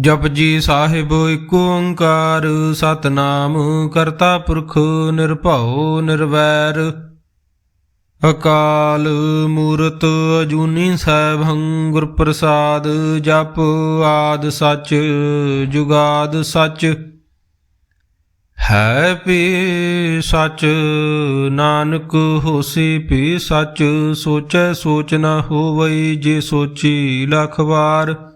ਜਪਜੀ ਸਾਹਿਬ ਏਕ ਓੰਕਾਰ, ਸਤਨਾਮ ਕਰਤਾ ਪੁਰਖ ਨਿਰਭਉ ਨਿਰਵੈਰ। ਅਕਾਲ ਮੂਰਤ ਅਜੂਨੀ ਸੈਭੰ ਗੁਰ ਪ੍ਰਸਾਦ ਜਪ ਆਦ ਸਚ, ਜੁਗਾਦ ਸੱਚ। ਹੈ ਪੀ ਸਚ, ਨਾਨਕ ਹੋਸੀ ਪੀ ਸਚ, ਸੋਚੈ ਸੋਚ ਨਾ ਹੋਵਈ ਜੇ ਸੋਚੀ ਲਖ ਵਾਰ।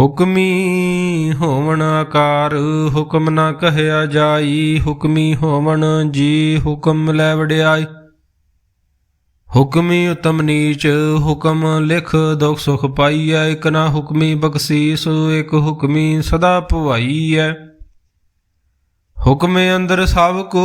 ਹੁਕਮੀ ਹੋਵਣ ਆਕਾਰ ਹੁਕਮ ਨਾ ਕਹਿਆ ਜਾਈ, ਹੁਕਮੀ ਹੋਵਣ ਜੀ ਹੁਕਮ ਲੈ ਵਡਿਆਈ। ਹੁਕਮੀ ਉਤਮ ਨੀਚ, ਹੁਕਮ ਲਿਖ ਦੁਖ ਸੁਖ ਪਾਈਐ, ਇਕ ਨਾ ਹੁਕਮੀ ਬਖਸ਼ੀਸ, ਇਕ ਹੁਕਮੀ ਸਦਾ ਭਵਾਈਐ। ਹੁਕਮੇ ਅੰਦਰ ਸਭ ਕੋ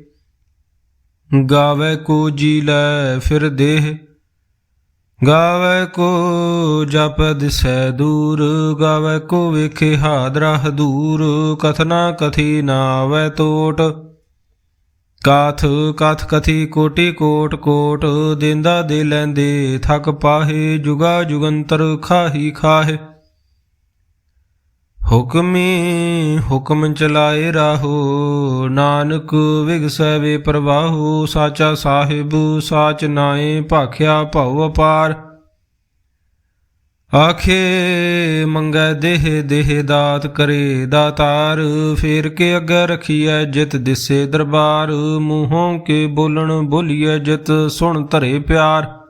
ਗਾਵੇ ਕੋ ਜੀ ਲੈ ਫਿਰ ਦੇਹ, ਗਾਵੇ ਕੋ ਜਪ ਦਿਸੈ ਦੂਰ, ਗਾਵੇ ਕੋ ਵੇਖੇ ਹਾਦਰਾ ਹਦੂਰ ਕਥਨਾ ਕਥੀ ਨਾ ਆਵੈ ਤੋਟ। ਕਾਥ ਕਥ ਕਥੀ ਕੋਟੀ ਕੋਟ ਕੋਟ, ਦਿੰਦਾ ਦੇ ਲੈਂਦੇ ਥਕ ਪਾਹੇ, ਜੁਗਾ ਜੁਗੰਤਰ ਖਾਹੀ ਖਾਹੇ। ਹੁਕਮੀ ਹੁਕਮ ਚਲਾਏ ਰਾਹੋ, ਨਾਨਕ ਵਿਗਸੈ ਵੇ ਪ੍ਰਵਾਹੋ, ਸਾਚਾ ਸਾਹਿਬ, ਸਾਚ ਨਾਏ ਭਾਖਿਆ ਭਉ ਅਪਾਰ। ਆਖੇ, ਮੰਗੈ ਦੇਹ ਦੇਹ ਦਾਤ ਕਰੇ ਦਾਤਾਰ, ਫੇਰ ਕੇ ਅੱਗੇ ਰਖੀਐ ਜਿਤ ਦਿਸੇ ਦਰਬਾਰ, ਮੂੰਹੋਂ ਕੇ ਬੋਲਣ ਬੋਲੀਐ ਜਿਤ ਸੁਣ ਧਰੇ ਪਿਆਰ।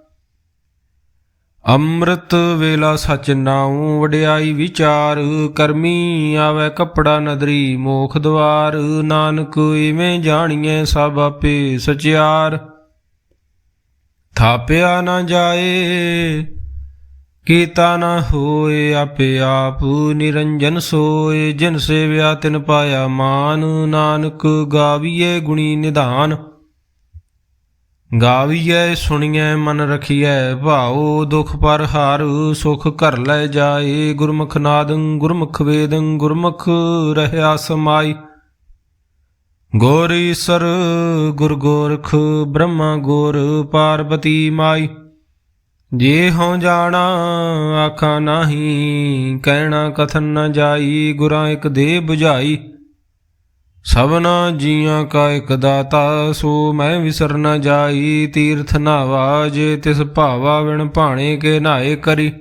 ਅੰਮ੍ਰਿਤ ਵੇਲਾ ਸਚ ਨਾਉ, ਵਡਿਆਈ ਵਿਚਾਰ, ਕਰਮੀ ਆਵੇ ਕਪੜਾ ਨਦਰੀ, ਮੋਖ ਦਵਾਰ, ਨਾਨਕ ਇਵੇਂ ਜਾਣੀਐ ਸਭ ਆਪੇ ਸਚਿਆਰ। ਥਾਪਿਆ ਨਾ ਜਾਏ, ਕੀਤਾ ਨਾ ਹੋਏ ਆਪੇ ਆਪ, ਨਿਰੰਜਨ ਸੋਏ, ਜਿਨ ਸੇਵਿਆ ਤਿਨ ਪਾਇਆ ਮਾਨ, ਨਾਨਕ ਗਾਵੀਏ ਗੁਣੀ ਨਿਧਾਨ। ਗਾਵੀਐ, ਸੁਣੀਐ, ਮਨ ਰਖੀਐ, ਭਾਉ, ਦੁਖ ਪਰ ਹਾਰ ਸੁਖ ਘਰ ਲੈ ਜਾਏ, ਗੁਰਮੁਖ ਨਾਦੰ, ਗੁਰਮੁਖ ਵੇਦੰ, ਗੁਰਮੁਖ ਰਹਿਆ ਸਮਾਈ। ਗੋਰੀ ਸਰ, ਗੁਰ ਗੋਰਖ, ਬ੍ਰਹਮਾ ਗੋਰ, ਪਾਰਬਤੀ ਮਾਈ। ਜੇ ਹਉ ਜਾਣਾ, ਆਖਾਂ ਨਾਹੀ, ਕਹਿਣਾ ਕਥਨ ਨ ਜਾਈ, ਗੁਰਾਂ ਇੱਕ ਦੇ 부ਝਾਈ ਸਭਨਾ ਜੀਆਂ ਕਾ ਇਕ ਦਾਤਾ, ਸੋ ਮੈਂ ਵਿਸਰ ਨ ਜਾਈ, ਤੀਰਥ ਨਾਵਾ ਜੇ ਤਿਸ ਭਾਵਾ ਵਿਣ ਭਾਣੇ ਕੇ ਨਾਏ ਕਰੀ।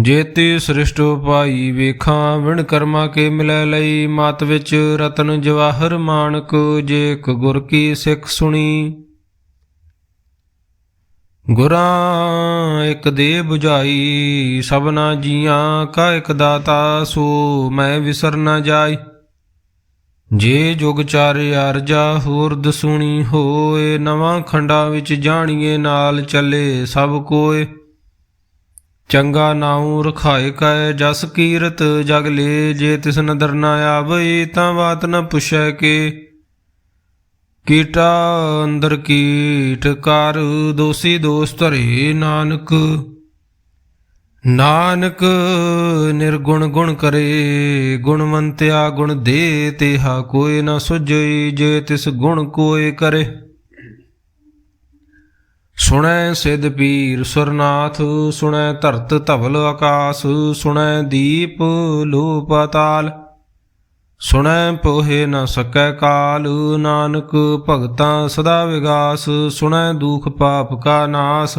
ਜੇਤੀ ਸ੍ਰਿਸ਼ਟ ਪਾਈ ਵੇਖਾਂ, ਵਿਣ ਕਰਮਾ ਕੇ ਮਿਲੈ ਲਈ, ਮਤ ਵਿੱਚ ਰਤਨ ਜਵਾਹਰ ਮਾਨਕ, ਜੇ ਇਕ ਗੁਰ ਕੀ ਸਿੱਖ ਸੁਣੀ। ਗੁਰਾਂ ਇਕ ਦੇ 부ਝਾਈ ਸਭਨਾ ਜੀਆਂ ਕਾ ਇਕ ਦਾਤਾ, ਸੋ ਮੈਂ ਵਿਸਰ ਨ ਜਾਈ। ਜੇ ਜੁਗ ਚਾਰੇ ਅਰਜਾ ਹੋਰ ਦਸੂਣੀ ਹੋਏ, ਨਵਾਂ ਖੰਡਾ ਵਿੱਚ ਜਾਣੀਏ, ਨਾਲ ਚੱਲੇ ਸਭ ਕੋਏ। ਚੰਗਾ ਨਾਉ ਰਖਾਏ ਕੈ, ਜਸ ਕੀਰਤ ਜਗ ਲੇ, ਜੇ ਤਿਸ ਨਦਰ ਨਾ ਆਵੇ ਤਾਂ ਬਾਤ ਨ ਪੁੱਛੈ ਕੇ। ਕੀਟਾ ਅੰਦਰ ਕੀਟ, ਕਰ ਦੋਸੀ ਦੋਸ ਧਰੇ ਨਾਨਕ। ਨਾਨਕ ਨਿਰਗੁਣ ਗੁਣ ਕਰੇ, ਗੁਣਵੰਤਿਆ ਗੁਣ ਦੇ ਤੇਹਾ ਕੋਈ ਨਾ ਸੁਝਈ, ਜੇ ਤਿਸ ਗੁਣ ਕੋਏ ਕਰੇ। ਸੁਣੈ ਸਿਧ ਪੀਰ ਸੁਰਨਾਥ, ਸੁਣੈ ਧਰਤ ਧਵਲ ਆਕਾਸ, ਸੁਣੈ ਦੀਪ ਲੋ ਪਤਾਲ ਸੁਣੈ ਪੋਹੇ ਨ ਸਕੈ ਕਾਲ, ਨਾਨਕ ਭਗਤਾਂ ਸਦਾ ਵਿਗਾਸ, ਸੁਣੈ ਦੁਖ ਪਾਪ ਕਾ ਨਾਸ।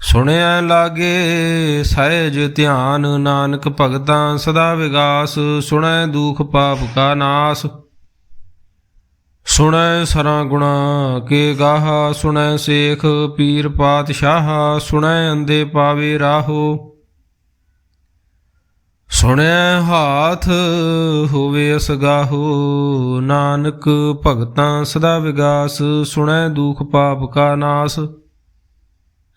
ਸੁਣਿਆ ਲਾਗੇ ਸਹਿਜ ਧਿਆਨ, ਨਾਨਕ ਭਗਤਾਂ ਸਦਾ ਵਿਗਾਸ, ਸੁਣੈ ਦੁਖ ਪਾਪ ਕਾ ਨਾਸ। ਸੁਣੈ ਸਰਾਂ ਗੁਣਾ ਕੇ ਗਾਹਾ, ਸੁਣੈ ਸੇਖ ਪੀਰ ਪਾਤਸ਼ਾਹ, ਸੁਣੈ ਅੰਦੇ ਪਾਵੇ ਰਾਹੋ। ਸੁਣੈ ਹਾਥ ਹੋਵੇ ਅਸਗਾਹੋ, ਨਾਨਕ ਭਗਤਾਂ ਸਦਾ ਵਿਗਾਸ, ਸੁਣੈ ਦੁਖ ਪਾਪ ਕਾ ਨਾਸ।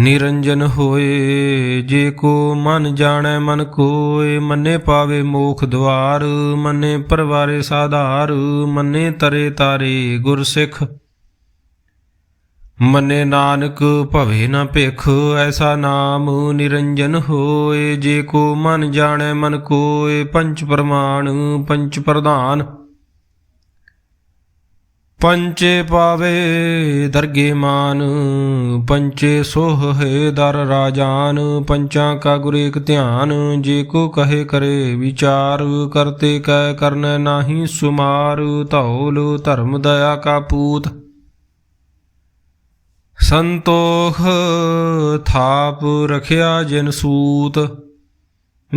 ਨਿਰੰਜਨ ਹੋਏ, ਜੇ ਕੋ ਮਨ ਜਾਣੈ ਮਨ ਕੋਏ, ਮੰਨੇ ਪਾਵੇ ਮੋਖ ਦਵਾਰ ਮੰਨੇ ਪਰਵਾਰੇ ਸਾਧਾਰ, ਮੰਨੇ ਤਰੇ ਤਾਰੇ ਗੁਰਸਿੱਖ। ਮੰਨੇ ਨਾਨਕ ਭਵੇ ਨਾ ਭਿਖ, ਐਸਾ ਨਾਮ ਨਿਰੰਜਨ ਹੋਏ, ਜੇ ਕੋ ਮਨ ਜਾਣੈ ਮਨ ਕੋਏ, ਪੰਚ ਪ੍ਰਮਾਣ, ਪੰਚ ਪ੍ਰਧਾਨ। ਪੰਚੇ ਪਾਵੇ ਦਰਗੇ ਮਾਨ, ਪੰਚੇ ਸੋਹ ਹੈ ਦਰ ਰਾਜਾਨ, ਪੰਚਾਂ ਕਾ ਗੁਰ ਏਕ ਧਿਆਨ, ਜੇ ਕੋ ਕਹੇ ਕਰੇ ਵਿਚਾਰ, ਕਰਤੇ ਕੈ ਕਰਨੈ ਨਾਹੀ ਸੁਮਾਰ, ਧੌਲ ਧਰਮ ਦਇਆ ਕਾ ਪੂਤ। ਸੰਤੋਖ ਥਾਪ ਰਖਿਆ ਜਿਨ ਸੂਤ।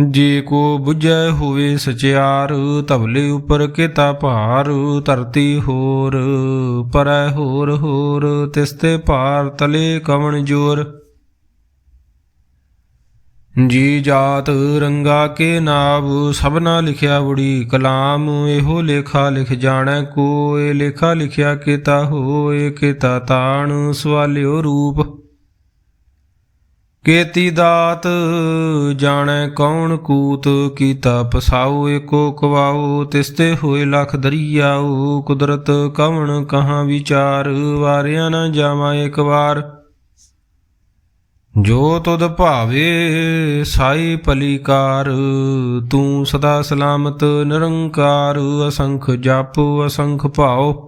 ਜੇ ਕੋ 부ਝੈ ਹੋਵੇ ਸਚਿਆਰ ਧਵਲੇ ਉਪਰ ਕੀਤਾ ਭਾਰ, ਧਰਤੀ ਹੋਰ, ਪਰੈ ਹੋਰ ਹੋਰ ਤਿਸਤੇ ਭਾਰ ਤਲੇ ਕਵਣ ਜੋਰ। ਜੀ ਜਾਤ ਰੰਗਾ ਕੇ ਨਾਮ ਸਭਨਾ ਲਿਖਿਆ ਬੁੜੀ ਕਲਾਮ, ਇਹੋ ਲੇਖਾ ਲਿਖ ਜਾਣੈ ਕੋਏ ਲੇਖਾ ਲਿਖਿਆ ਕੀਤਾ ਹੋਏ ਕੀਤਾ ਤਾਣ, ਸਵਾਲਿਓ ਰੂਪ। ਕੀਤੀ ਦਾਤ ਜਾਣੈ ਕੌਣ ਕੂਤ ਕੀਤਾ ਪਸਾਉ ਏਕੋ ਕਵਾਉ ਤਿਸਤੇ ਹੋਏ ਲਖ ਦਰੀਆਉ, ਕੁਦਰਤ ਕਵਣ ਕਹਾਂ ਵਿਚਾਰ, ਵਾਰਿਆ ਨਾ ਜਾਵਾਂ ਇੱਕ ਵਾਰ। ਜੋ ਤੁਧ ਭਾਵੇ ਸਾਈ ਪਲੀਕਾਰ, ਤੂੰ ਸਦਾ ਸਲਾਮਤ ਨਿਰੰਕਾਰ, ਅਸੰਖ ਜਪ, ਅਸੰਖ ਭਾਉ।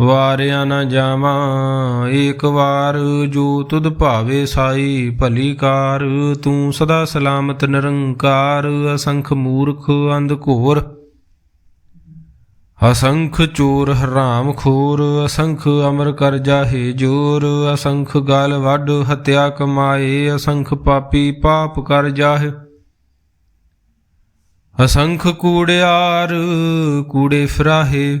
ਵਾਰਿਆ ਨਾ ਜਾਵਾਂ, ਏਕ ਵਾਰ ਜੋ ਤੁਧ ਭਾਵੇ ਸਾਈ ਭਲੀ ਕਾਰ। ਤੂੰ ਸਦਾ ਸਲਾਮਤ ਨਿਰੰਕਾਰ, ਅਸੰਖ ਮੂਰਖ ਅੰਧ ਘੋਰ। ਅਸੰਖ ਚੋਰ ਹਰਾਮ ਖੋਰ, ਅਸੰਖ ਅਮਰ ਕਰ ਜਾਹੇ ਜੋਰ। ਅਸੰਖ ਗਲ ਵੱਡ ਹਤਿਆ ਕਮਾਏ, ਅਸੰਖ ਪਾਪੀ ਪਾਪ ਕਰ ਜਾਹੇ। ਅਸੰਖ ਕੂੜਿਆਰ ਕੂੜੇ ਫਰਾਹੇ।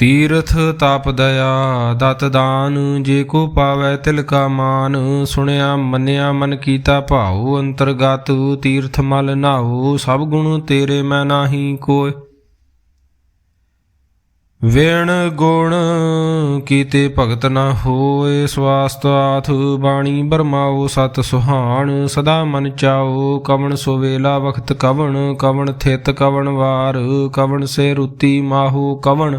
ਤੀਰਥ ਤਾਪ ਦਇਆ, ਦਤ ਦਾਨ, ਜੇ ਕੋ ਪਾਵੈ ਤਿਲ ਕਾ ਮਾਨ, ਸੁਣਿਆ, ਮੰਨਿਆ, ਮਨ ਕੀਤਾ ਭਾਉ, ਅੰਤਰਗਤ ਤੀਰਥ ਮਲ ਨਾਉ, ਸਭ ਗੁਣ ਤੇਰੇ ਮੈਂ ਨਾਹੀ ਕੋਇ। ਵੇਣ ਗੁਣ ਕੀਤੇ ਭਗਤ ਨਾ ਹੋਏ ਸਵਾਸਤਾਥ ਬਾਣੀ ਬਰਮਾਓ ਸਤ ਸੁਹਾਣ, ਸਦਾ ਮਨ ਚਾਓ ਕਵਣ ਸੁਵੇਲਾ ਵਖਤ ਕਵਣ ਕਵਣ ਥਿਤ ਕਵਣ ਵਾਰ, ਕਵਣ ਸੇ ਰੁਤੀ ਮਾਹੂ ਕਵਣ।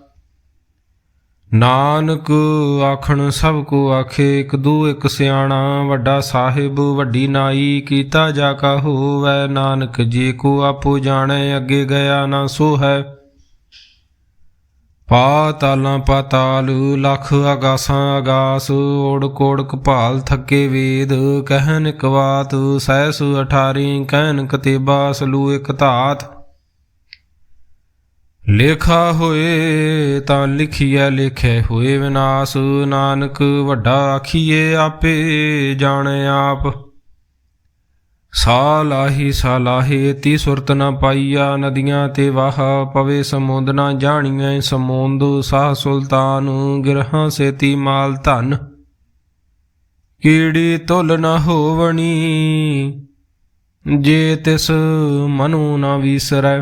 ਨਾਨਕ ਆਖਣ ਸਭ ਕੋ ਆਖੇ, ਇਕ ਦੂ ਇੱਕ ਸਿਆਣਾ, ਵੱਡਾ ਸਾਹਿਬ, ਵੱਡੀ ਨਾਈ, ਕੀਤਾ ਜਾ ਕਾ ਹੋਵੈ, ਨਾਨਕ ਜੇ ਕੋ ਆਪੋ ਜਾਣੈ, ਅੱਗੇ ਗਿਆ ਨਾ ਸੋ ਹੈ ਪਾਤਾਲਾਂ ਪਾਤਾਲ, ਲਖ ਆਗਾਸਾਂ ਆਗਾਸ ਓੜ ਕੋੜ ਕਪਾਲ ਥੱਕੇ ਵੇਦ, ਕਹਿਨ ਕਵਾਤ ਬਾਤ, ਸਹਿਸ ਅਠਾਰੀ ਕਹਿਨ ਕਤੇਬਾ ਸਲੂ ਇਕ ਧਾਤ। ਲੇਖਾ ਹੋਏ ਤਾਂ ਲਿਖੀਐ, ਲਿਖੇ ਹੋਏ ਵਿਨਾਸ਼। ਨਾਨਕ ਵੱਡਾ ਆਖੀਏ ਆਪੇ ਜਾਣੈ ਆਪ। ਸਾ ਲਾਹੀ ਸਾ ਤੀ ਸੁਰਤ ਨਾ ਪਾਈਆ, ਨਦੀਆਂ ਤੇ ਵਾਹ ਪਵੇ ਸਮੁੰਦ, ਨ ਜਾਣੀਐ ਸਮੁੰਦ ਸਾਹ ਸੁਲਤਾਨ। ਗਿਰਹਾਂ ਸੇਤੀ ਮਾਲ ਧਨ, ਕੀੜੀ ਤੁਲ ਨਾ ਹੋਵਣੀ, ਜੇ ਤਿਸ ਮਨੂ ਨ ਵੀਸਰੈ।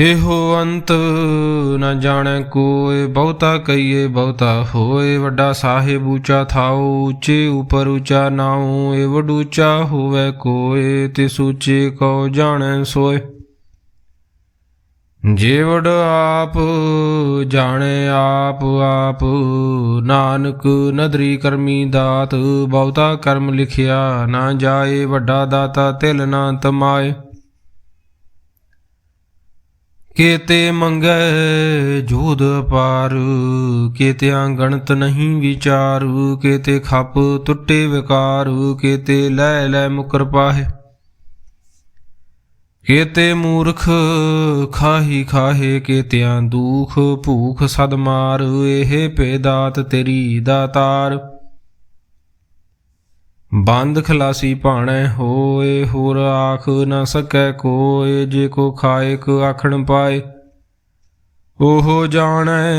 ਹੇ ਹੋ ਅੰਤ ਨ ਜਾਣੈ ਕੋਇ, ਬਹੁਤਾ ਕਈਏ ਬਹੁਤਾ ਹੋਏ ਵੱਡਾ ਸਾਹਿਬ ਉੱਚਾ ਥਾਉ, ਉੱਚੇ ਉਪਰ ਉੱਚਾ ਨਾਉ। ਏ ਵਡ ਉੱਚਾ ਹੋਵੇ ਕੋਇ ਤੇ ਸੂਚੇ ਕਉ ਜਾਣੈ ਸੋਏ ਜੇ ਆਪ ਜਾਣੇ ਆਪ ਆਪ ਨਾਨਕ ਨਦਰੀ ਕਰਮੀ ਦਾਤ। ਬਹੁਤਾ ਕਰਮ ਲਿਖਿਆ ਨਾ ਜਾਏ, ਵੱਡਾ ਦਾਤਾ ਤਿਲ ਨਾ ਤਮਾਏ। ਕੇਤੇ ਮੰਗੈ ਜੋਦ ਪਾਰ ਕੇਤੇ ਗਣਤ ਨਹੀਂ ਵਿਚਾਰ, ਕੇਤੇ ਖੱਪ ਟੁੱਟੇ ਵਿਕਾਰ, ਕੇਤੇ ਲੈ ਲੈ ਮੁਕਰ ਪਾਹੇ। ਕੇਤੇ ਮੂਰਖ ਖਾਹੀ ਖਾਹੇ, ਕੇਤਿਆਂ ਦੁਖ ਭੂਖ ਸਦ ਮਾਰ, ਇਹ ਪੇਦਾਤ ਤੇਰੀ ਦਾਤਾਰ। ਬੰਦ ਖਲਾਸੀ ਭਾਣੈ ਹੋਏ, ਹੋਰ ਆਖ ਨ ਸਕੈ ਕੋਏ, ਜੇ ਕੋ ਖਾਏ ਕ ਆਖਣ ਪਾਏ। ਉਹ ਜਾਣੈ,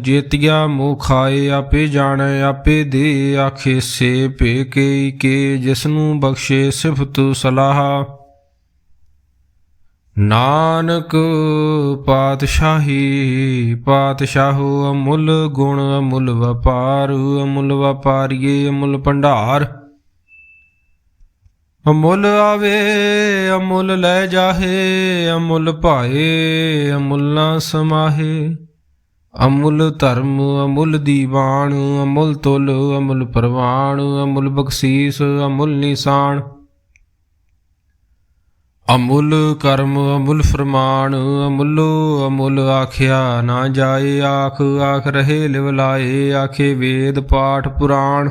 ਜੇਤਿਆ ਮੋ ਖਾਏ, ਆਪੇ ਜਾਣੈ, ਆਪੇ ਦੇ ਆਖੇ ਸੇ ਭੇ ਕੇ ਕੇ, ਜਿਸਨੂੰ ਬਖਸ਼ੇ ਸਿਫਤ ਸਲਾਹ। ਨਾਨਕ ਪਾਤਸ਼ਾਹੀ, ਪਾਤਸ਼ਾਹੋ ਅਮੁੱਲ ਗੁਣ, ਅਮੁੱਲ ਵਪਾਰ, ਅਮੁੱਲ ਵਪਾਰੀਏ, ਅਮੁੱਲ ਭੰਡਾਰ। ਅਮੁੱਲ ਆਵੇ, ਅਮੁੱਲ ਲੈ ਜਾਹੇ, ਅਮੁੱਲ ਭਾਏ, ਅਮੁੱਲ ਨਾ ਸਮਾਹੇ। ਅਮੁੱਲ ਧਰਮ, ਅਮੁੱਲ ਦੀਵਾਨ, ਅਮੁੱਲ ਤੁਲ, ਅਮੁੱਲ ਪ੍ਰਵਾਨ, ਅਮੁੱਲ ਬਖਸ਼ੀਸ, ਅਮੁੱਲ ਨਿਸ਼ਾਨ। ਅਮੁੱਲ ਕਰਮ, ਅਮੁੱਲ ਫਰਮਾਨ, ਅਮੁੱਲੋ, ਅਮੁੱਲ ਆਖਿਆ ਨਾ ਜਾਏ ਆਖ ਆਖ ਰਹੇ ਲਿਵ ਲਾਏ, ਆਖੇ ਵੇਦ ਪਾਠ ਪੁਰਾਣ।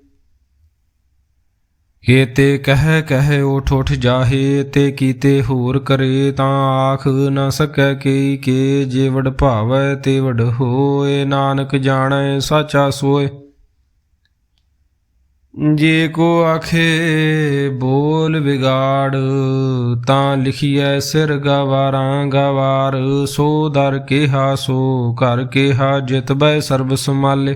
ਤੇ ਕਹਿ ਕਹਿ ਉਠ ਉਠ ਜਾਹੇ ਤੇ ਕੀਤੇ ਹੋਰ ਕਰੇ ਤਾਂ ਆਖ ਨਾ ਸਕੈ ਕੀ ਕੇ ਜੇ ਵਡ ਭਾਵੈ ਤੇ ਵਡ ਹੋਏ, ਨਾਨਕ ਜਾਣੈ ਸਾਚਾ ਸੋਏ। ਜੇ ਕੋ ਆਖੇ ਬੋਲ ਵਿਗਾੜ ਤਾਂ ਲਿਖੀਐ ਸਿਰ ਗਵਾਰਾਂ ਗਵਾਰ, ਸੋ ਦਰ ਕਿਹਾ ਸੋ ਘਰ ਕਿਹਾ ਜਿਤਬੈ ਸਰਬ ਸਮਾਲੇ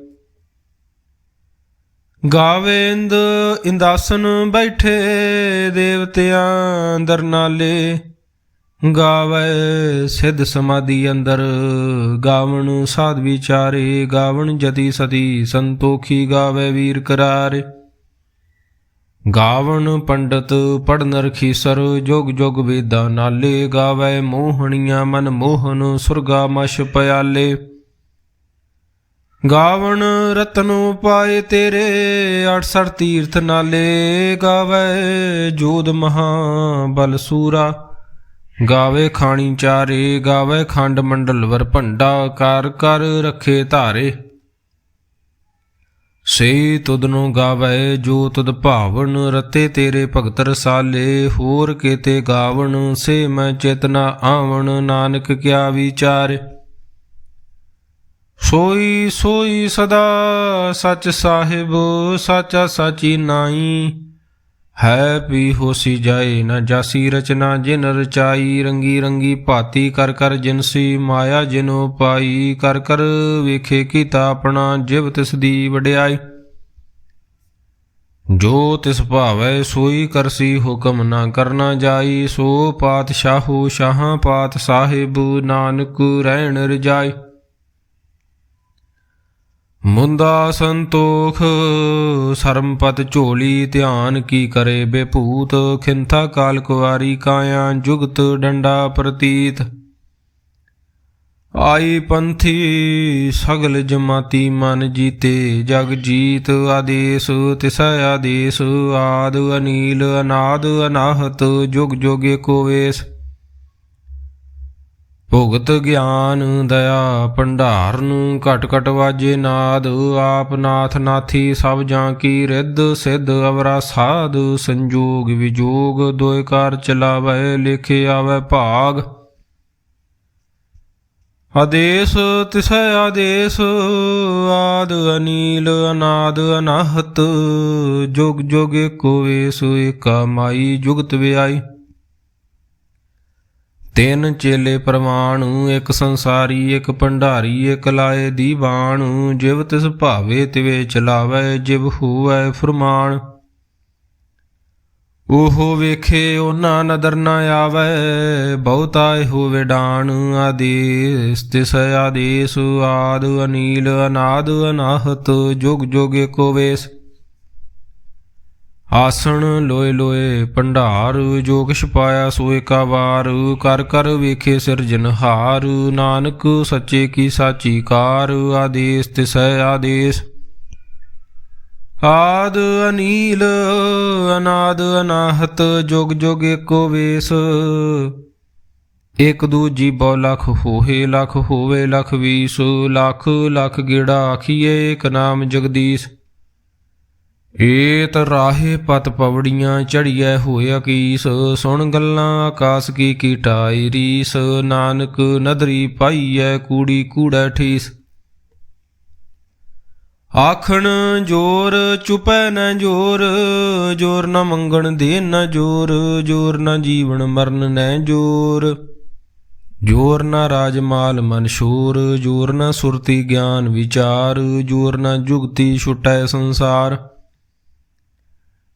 ਗਾਵੇ ਇੰਦਾਸਨ ਬੈਠੇ ਦੇਵਤਿਆਂ ਅੰਦਰ ਨਾਲੇ, ਗਾਵੇ ਸਿੱਧ ਸਮਾਧੀ ਅੰਦਰ, ਗਾਵਣ ਸਾਧ ਵਿਚਾਰੇ, ਗਾਵਣ ਜਤੀ ਸਤੀ ਸੰਤੋਖੀ ਗਾਵੇ ਵੀਰ ਕਰਾਰੇ। ਗਾਵਣ ਪੰਡਤ ਪੜਨ ਰਖੀਸਰ, ਜੋਗ ਜੋਗ ਵੇਦਾ ਨਾਲੇ, ਗਾਵੇ ਮੋਹਣੀਆਂ ਮਨ ਮੋਹਨ, ਸੁਰਗਾ ਮਸ਼ ਪਿਆਲੇ। ਗਾਵਣ ਰਤਨੋ ਪਾਏ ਤੇਰੇ 68 ਤੀਰਥ ਨਾਲੇ ਗਾਵੇ ਜੋਦ ਮਹਾ ਬਲ ਸੂਰਾ। ਗਾਵੇ ਖਾਣੀ ਚਾਰੇ, ਗਾਵੇ ਖੰਡ ਮੰਡਲ ਵਰ ਭੰਡਾ, ਕਰ ਕਰ ਰੱਖੇ ਧਾਰੇ। ਸੇ ਤੁਦ ਨੂੰ ਗਾਵੇ ਜੋ ਤੁਦ ਭਾਵਨ, ਰਤੇ ਤੇਰੇ ਭਗਤ ਰਸਾਲੇ। ਹੋਰ ਕੀਤੇ ਗਾਵਣ, ਸੇ ਮੈਂ ਚੇਤਨਾ ਆਵਣ, ਨਾਨਕ ਕਿਆ ਵਿਚਾਰੇ। ਸੋਈ ਸੋਈ ਸਦਾ ਸਚ ਸਾਹਿਬ, ਸਾਚਾ ਸਾਚੀ ਨਾਈ। ਹੈ ਪੀ ਹੋਸੀ ਜਾਏ ਨਾ ਜਾਸੀ ਰਚਨਾ, ਜਿਨ ਰਚਾਈ ਰੰਗੀ ਰੰਗੀ ਭਾਤੀ ਕਰ ਕਰ ਜਿਨਸੀ ਮਾਇਆ ਜਿਨੋ ਪਾਈ। ਕਰ ਕਰ ਵੇਖੇ ਕੀਤਾ ਆਪਣਾ ਜਿਵ ਤਿਸ ਦੀ ਵਡਿਆਈ। ਜੋ ਤਿਸ ਭਾਵੈ ਸੋਈ ਕਰਸੀ ਹੁਕਮ ਨਾ ਕਰਨਾ ਜਾਈ। ਸੋ ਪਾਤਸ਼ਾਹੋ ਸ਼ਾਹਾਂ ਪਾਤ ਸਾਹਿਬ, ਨਾਨਕ ਰਹਿਣ ਰਜਾਈ। ਮੁੰਦਾ ਸੰਤੋਖ ਸਰਮਪਤ ਝੋਲੀ ਧਿਆਨ ਕੀ ਕਰੇ ਬੇਭੂਤ, ਖਿੰਥਾ ਕਾਲ ਕੁਵਾਰੀ ਕਾਇਆ ਜੁਗਤ ਡੰਡਾ ਪ੍ਰਤੀਤ। ਆਈ ਪੰਥੀ, ਸਗਲ ਜਮਾਤੀ ਮਨ ਜੀਤੇ, ਜਗ ਜੀਤ ਆਦੇਸ, ਤਿਸੈ ਆਦੇਸ, ਆਦ ਅਨੀਲ, ਅਨਾਦ ਅਨਾਹਤ, ਜੁਗ ਜੁਗ ਕੋਵੇਸ਼। ਭੁਗਤ ਗਿਆਨ ਦਇਆ ਭੰਡਾਰਨ ਘਟ ਘਟ ਵਾਜੇ ਨਾਦ, ਆਪ ਨਾਥ ਨਾਥੀ ਸਭ ਜਾਂ ਕੀ ਰਿੱਧ ਸਿੱਧ ਅਵਰਾ ਸਾਧ, ਸੰਜੋਗ ਵਿਜੋਗ ਦੋਇ ਕਾਰ ਚਲਾਵੇ, ਲਿਖੇ ਆਵੇ ਭਾਗ। ਆਦੇਸ ਤਿਸੈ ਆਦੇਸ, ਆਦ ਅਨੀਲ ਅਨਾਦ ਅਨਾਹਤ, ਜੁਗ ਜੁਗ ਏਕੋ ਵੇਸ ਏਕਾ ਮਾਈ, ਜੁਗਤ ਵਿਆਈ। ਤਿੰਨ ਚੇਲੇ ਪ੍ਰਮਾਣ ਇੱਕ ਸੰਸਾਰੀ, ਇੱਕ ਭੰਡਾਰੀ, ਇੱਕ ਲਾਏ ਦੀ ਦੀਵਾਨ ਜਿਵ ਤਿਸ ਭਾਵੇ, ਤਿਵੇ ਚਲਾਵੇ, ਜਿਵ ਹੋਵੈ ਫਰਮਾਨ। ਉਹ ਵੇਖੇ, ਉਹਨਾਂ ਨਦਰ ਨਾ ਆਵੇ, ਬਹੁਤਾ ਹੋਵੇ ਡਾਣ ਆਦੇਸ ਤਿਸ ਆਦੇਸ, ਆਦ ਅਨੀਲ, ਅਨਾਦ, ਅਨਾਹਤ ਜੁਗ ਜੁਗ ਏਕੋ ਵੇਸ। ਆਸਣ ਲੋਏ ਲੋਏ ਭੰਡਾਰ, ਜੋ ਕਿਛ ਪਾਇਆ ਸੋਏ ਕਾ ਵਾਰ ਕਰ ਕਰ ਵੇਖੇ ਸਿਰਜਨਹਾਰ ਨਾਨਕ ਸੱਚੇ ਕੀ ਸਾਚੀ ਕਾਰ, ਆਦੇਸ ਤਿਸੈ ਆਦੇਸ। ਆਦ ਅਨੀਲ, ਅਨਾਦ ਅਨਾਹਤ, ਜੁਗ ਜੁਗ ਏਕੋ ਵੇਸ। ਇਕ ਦੂਜੀ ਬਹੁ ਲਖ ਹੋਏ ਲਖ ਹੋਵੇ ਲਖ ਵੀਸ, ਲਖ ਲਖ ਗੇੜਾ ਆਖੀਏ ਇਕ ਨਾਮ ਜਗਦੀਸ਼। ਏਤ ਰਾਹੇ ਪਤ ਪਵੜੀਆਂ ਚੜੀਐ ਹੋਇਆ ਕੀਸ ਸੁਣ ਗੱਲਾਂ ਆਕਾਸ ਕੀ ਕੀਟਾਈ ਰੀਸ, ਨਾਨਕ ਨਦਰੀ ਪਾਈਐ ਕੂੜੀ ਕੂੜੈ ਠੀਸ। ਆਖਣ ਜੋਰ ਚੁਪੈ ਨ ਜੋਰ ਜੋਰ ਨ ਮੰਗਣ ਦੇ ਨ ਜੋਰ ਜੋਰ ਨ ਜੀਵਨ ਮਰਨ ਨੈ ਜੋਰ। ਜੋਰ ਨ ਰਾਜਮਾਲ ਮਨ ਸ਼ੂਰ, ਜੋਰ ਨਾ ਸੁਰਤੀ ਗਿਆਨ ਵਿਚਾਰ, ਜੋਰ ਨਾ ਜੁਗਤੀ ਛੁਟੈ ਸੰਸਾਰ।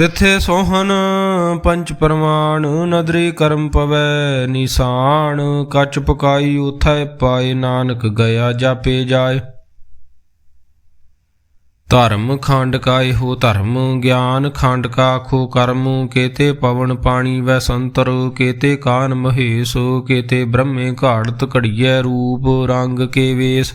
ਤਿਥੇ ਸੋਹਣ ਪੰਚ ਪ੍ਰਮਾਣ, ਨਦਰੀ ਕਰਮ ਪਵੈ ਨਿਸ਼ਾਨ, ਕੱਚ ਪਕਾਈ ਉਥੈ ਪਾਏ ਨਾਨਕ ਗਿਆ ਜਾਪੇ ਜਾਏ। ਧਰਮ ਖੰਡ ਕਾ ਇਹੋ ਧਰਮ, ਗਿਆਨ ਖੰਡ ਕਾ ਖੋ ਕਰਮ, ਕੇਤੇ ਪਵਨ ਪਾਣੀ ਵੈ ਸੰਤਰ, ਕੇਤੇ ਕਾਨ ਮਹੇਸ਼, ਕੇਤੇ ਬ੍ਰਹਮੇ ਘਾੜਤ ਘੜੀਐ ਰੂਪ, ਰੰਗ ਕੇ ਵੇਸ।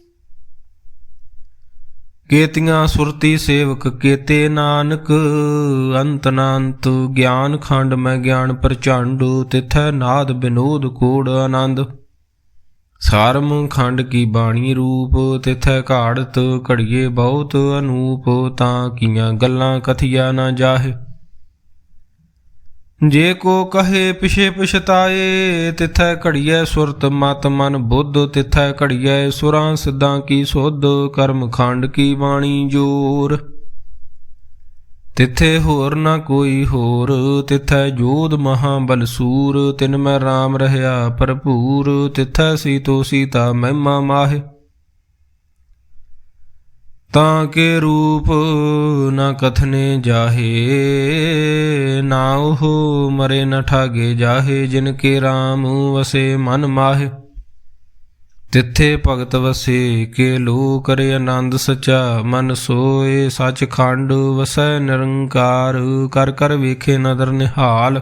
ਕੇਤੀਆਂ ਸੁਰਤੀ ਸੇਵਕ ਕੇਤੇ ਨਾਨਕ, ਅੰਤ ਨਾੰਤ ਗਿਆਨ ਖੰਡ ਮੈਂ ਗਿਆਨ ਪ੍ਰਚੰਡ, ਤਿਥੈ ਨਾਦ ਬਿਨੋਦ ਕੋੜ ਆਨੰਦ। ਸਾਰਮ ਖੰਡ ਕੀ ਬਾਣੀ ਰੂਪ, ਤਿਥੈ ਘਾੜਤ ਘੜੀਏ ਬਹੁਤ ਅਨੂਪ, ਤਾਂ ਕੀਆਂ ਗੱਲਾਂ ਕਥਿਆ ਨਾ ਜਾਹੇ। ਜੇ ਕੋ ਕਹੇ ਪਿਛੇ ਪਛਤਾਏ, ਤਿਥੈ ਘੜੀਐ ਸੁਰਤ ਮਤ ਮਨ ਬੁੱਧ, ਤਿਥੈ ਘੜੀਐ ਸੁਰਾਂ ਸਿੱਧਾਂ ਕੀ ਸੁਧ, ਕਰਮ ਖੰਡ ਕੀ ਬਾਣੀ ਜੋਰ। ਤਿਥੈ ਹੋਰ ਨਾ ਕੋਈ ਹੋਰ, ਤਿਥੈ ਜੋਧ ਮਹਾ ਬਲਸੂਰ, ਤਿਨ ਮੈਂ RAM ਰਹਾ ਭਰਪੂਰ, ਤਿਥੈ ਸੀਤੋ ਸੀਤਾ ਮਹਿਮਾ ਮਾਹੇ। ਤਾਂ ਕੇ ਰੂਪ ਨਾ ਕਥਨੇ ਜਾਹੇ, ਨਾ ਉਹ ਮਰੇ ਨ ਠਾਗੇ ਜਾਹੇ, ਜਿਨ ਕੇ RAM ਵਸੇ ਮਨ ਮਾਹੇ। ਤਿੱਥੇ ਭਗਤ ਵਸੇ ਕੇ ਲੋ ਕਰੇ ਆਨੰਦ ਸਚਾ, ਮਨ ਸੋਏ ਸਚ ਖੰਡ ਵਸੈ ਨਿਰੰਕਾਰ, ਕਰ ਕਰ ਵੇਖੇ ਨਦਰ ਨਿਹਾਲ।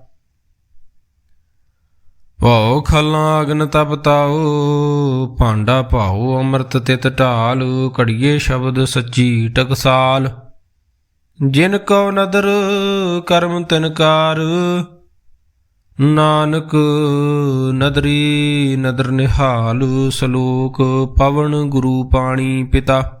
ਭਉ ਖਲਾਂ ਅਗਨ ਤਪਤਾਉ ਭਾਂਡਾ ਭਾਉ ਅੰਮ੍ਰਿਤ ਤਿਤ ਢਾਲ, ਘੜੀਏ ਸ਼ਬਦ ਸੱਚੀ ਟਕਸਾਲ। ਜਿਨ ਕਉ ਨਦਰ ਕਰਮ ਤਿਨਕਾਰ ਨਾਨਕ ਨਦਰੀ ਨਦਰ ਨਿਹਾਲ, ਸ਼ਲੋਕ ਪਵਨ ਗੁਰੂ ਪਾਣੀ ਪਿਤਾ।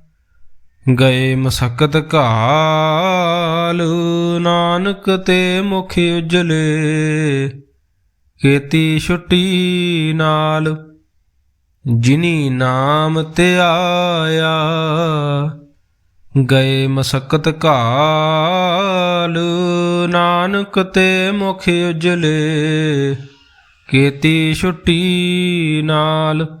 ਗਏ ਮਸਕਤ ਘਾਲ, ਨਾਨਕ ਤੇ ਮੁਖ ਉਜਲੇ, ਕੀਤੀ ਛੁੱਟੀ ਨਾਲ, ਜਿਨੀ ਨਾਮ ਤੇ ਆਇਆ। ਗਏ ਮਸਕਤ ਘਾਲ, ਨਾਨਕ ਤੇ ਮੁਖ ਉਜਲੇ, ਕੀਤੀ ਛੁੱਟੀ ਨਾਲ